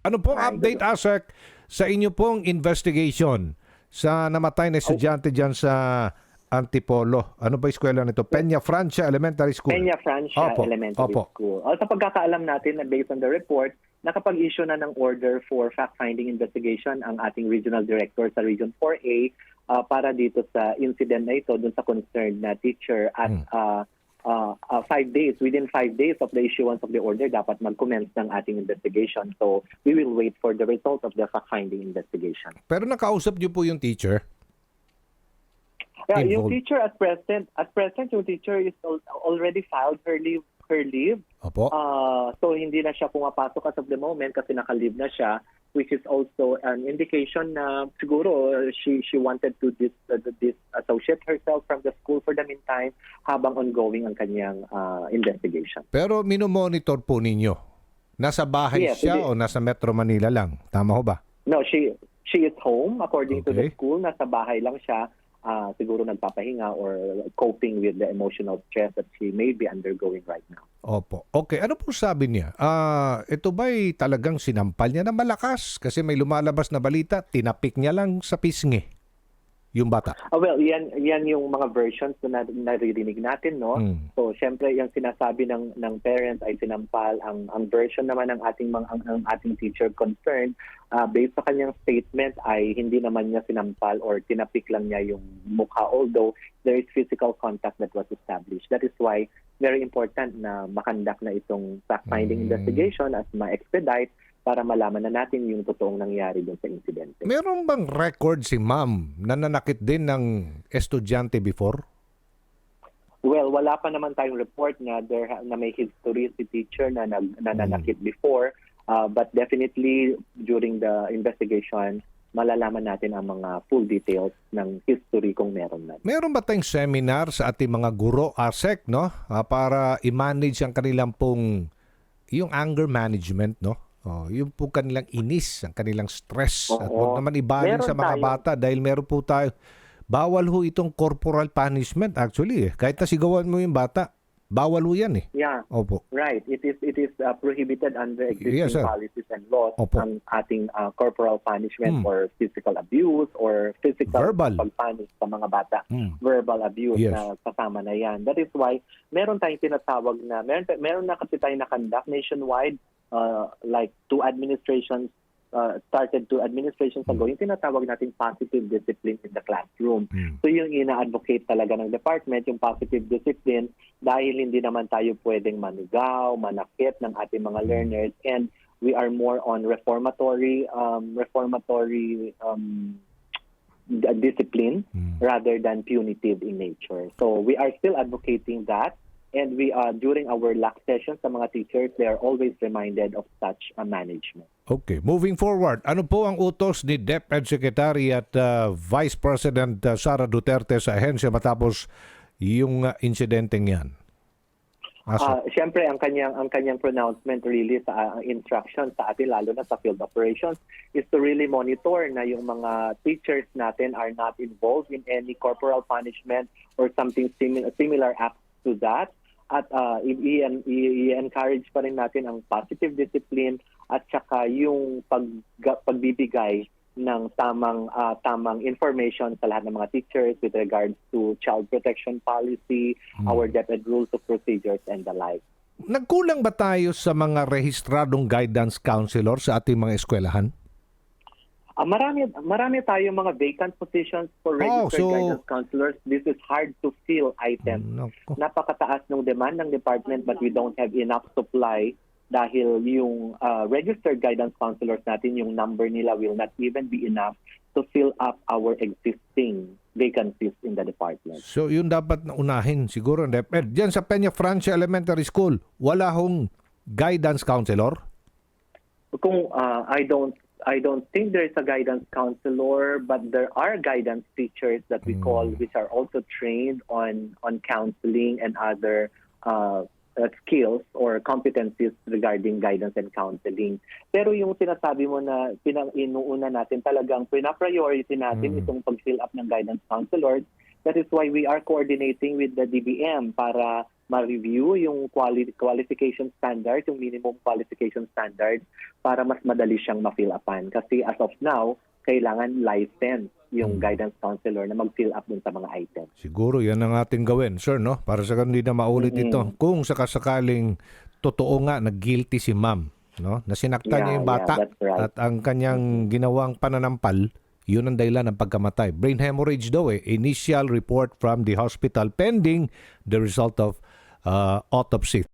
Ano pong update, ASEC, sa inyo pong investigation sa namatay na estudyante dyan sa Antipolo? Ano ba eskwela nito? Peña Francia Elementary School. Peña Francia Opo, Elementary opo. School. Uh, sa pagkakaalam natin na based on the report, nakapag-issue na ng order for fact-finding investigation ang ating regional director sa Region 4A uh, para dito sa incident na ito dun sa concerned na teacher at Hmm. uh, uh, uh, five days, within five days of the issuance of the order, dapat mag-commence ng ating investigation. So we will wait for the result of the fact-finding investigation. Pero nakausap niyo po yung teacher? Yeah, yung Involved. teacher at present, at present yung teacher is al- already filed her leave, her leave. Opo. Uh, so hindi na siya pumapasok as of the moment kasi naka-leave na siya which is also an indication na siguro uh, she she wanted to dis, uh, disassociate herself from the school for the meantime habang ongoing ang kanyang uh, investigation. Pero minomonitor po ninyo. Nasa bahay Yes, siya o nasa Metro Manila lang? Tama ho ba? No, she she is home according to the Okay. school. Nasa bahay lang siya. Ah, siguro nagpapahinga or coping with the emotional stress that she may be undergoing right now. Opo. Okay, ano po sabi niya? Ah, ito ba'y talagang sinampal niya na malakas? Kasi may lumalabas na balita, tinapik niya lang sa pisngi yung bata. Ah, well, yan yan yung mga versions na nar- naririnig natin, no? Mm. So, syempre, yung sinasabi ng ng parents ay sinampal. Ang ang version naman ng ating mga ang, ang ating teacher concerned, ah, based sa kanyang statement ay hindi naman niya sinampal or tinapik lang niya yung mukha although there is physical contact that was established. That is why very important na makandak na itong fact-finding Mm. investigation at ma-expedite para malaman na natin yung totoong nangyari dun sa insidente. Meron bang record si ma'am na nanakit din ng estudyante before? Well, wala pa naman tayong report na there na may history si teacher na nag na nanakit before, Uh, but definitely during the investigation malalaman natin ang mga full details ng history kung meron na. Meron ba tayong seminar sa ating mga guro, ASEC, no? Ah, para i-manage ang kanilang pong, yung anger management, no? Oh, yung po kanilang inis, ang kanilang stress. At Oo. huwag naman ibaling Meron sa mga tayo. bata dahil meron po tayo, bawal ho itong corporal punishment actually. Eh. Kahit nasigawan mo yung bata, bawal ho yan eh. Yeah, Opo. right. It is it is uh, prohibited under existing Yes, sir. policies and laws Opo. ang ating uh, corporal punishment Hmm. or physical abuse or physical Verbal. pagpunish sa mga bata. Mm. verbal abuse Yes. na kasama na yan. That is why meron tayong tinatawag na, meron, meron na kasi tayong nakandak nationwide, uh, like two administrations uh, started two administrations ago, yung tinatawag nating positive discipline in the classroom. Mm. So yung ina-advocate talaga ng department, yung positive discipline, dahil hindi naman tayo pwedeng manugaw, manakit ng ating mga learners, and we are more on reformatory, um, reformatory um, discipline Mm. rather than punitive in nature. So we are still advocating that. And we are during our LAC sessions sa mga teachers, they are always reminded of such a management. Okay, moving forward, ano po ang utos ni DepEd Secretary at uh, Vice President uh, Sara Duterte sa ahensya matapos yung uh, insidenteng yan? Aso. Ah, Siyempre, ang kanyang ang kanyang pronouncement really sa uh, instruction sa atin, lalo na sa field operations, is to really monitor na yung mga teachers natin are not involved in any corporal punishment or something similar, similar acts to that. At uh, i-encourage pa rin natin ang positive discipline at saka yung pag, pagbibigay ng tamang ah, tamang information sa lahat ng mga teachers with regards to child protection policy, our DepEd rules of procedures and the like. Nagkulang ba tayo sa mga rehistradong guidance counselor sa ating mga eskwelahan? Ah, marami marami tayong mga vacant positions for Oh, registered so- guidance counselors. This is hard to fill item. Nako. Napakataas ng demand ng department but we don't have enough supply dahil yung ah, registered guidance counselors natin, yung number nila will not even be enough to fill up our existing vacancies in the department. So yun dapat na unahin siguro DepEd. Diyan sa Peña Francia Elementary School, wala hong guidance counselor? Kung ah, I don't I don't think there is a guidance counselor, but there are guidance teachers that we call, which are also trained on on counseling and other uh, uh, skills or competencies regarding guidance and counseling. Pero yung sinasabi mo na pinang inuuna natin talagang pina-priority natin itong pag-fill up ng guidance counselors. That is why we are coordinating with the DBM para ma-review yung quali- qualification standard, yung minimum qualification standard para mas madali siyang ma-fill upan. Kasi as of now, kailangan license yung Hmm. guidance counselor na mag-fill up dun sa mga items. Siguro yan ang ating gawin, sir, no? Para sa hindi na maulit Mm-mm. ito. Kung sakasakaling totoo nga na guilty si ma'am, no? Na sinaktan niya Yeah, yung bata yeah, right. at ang kanyang ginawang pananampal, yun ang dahilan ng pagkamatay. Brain hemorrhage daw eh. Initial report from the hospital pending the result of uh, autopsy.